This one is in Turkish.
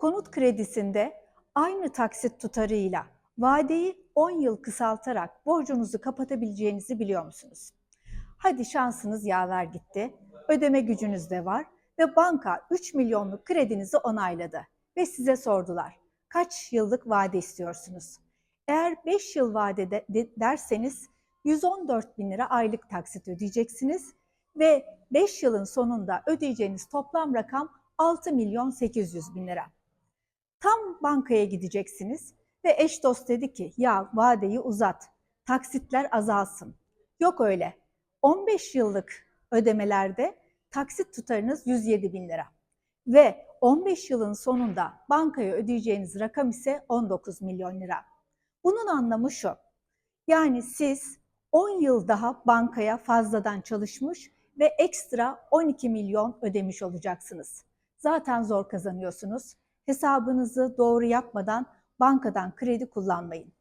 Konut kredisinde aynı taksit tutarıyla vadeyi 10 yıl kısaltarak borcunuzu kapatabileceğinizi biliyor musunuz? Hadi şansınız yaver gitti, ödeme gücünüz de var ve banka 3 milyonluk kredinizi onayladı ve size sordular. Kaç yıllık vade istiyorsunuz? Eğer 5 yıl vadede de- derseniz 114 bin lira aylık taksit ödeyeceksiniz ve 5 yılın sonunda ödeyeceğiniz toplam rakam 6 milyon 800 bin lira. Bankaya gideceksiniz ve eş dost dedi ki ya vadeyi uzat, taksitler azalsın. Yok öyle. 15 yıllık ödemelerde taksit tutarınız 107 bin lira. Ve 15 yılın sonunda bankaya ödeyeceğiniz rakam ise 19 milyon lira. Bunun anlamı şu. Yani siz 10 yıl daha bankaya fazladan çalışmış ve ekstra 12 milyon ödemiş olacaksınız. Zaten zor kazanıyorsunuz. Hesabınızı doğru yapmadan bankadan kredi kullanmayın.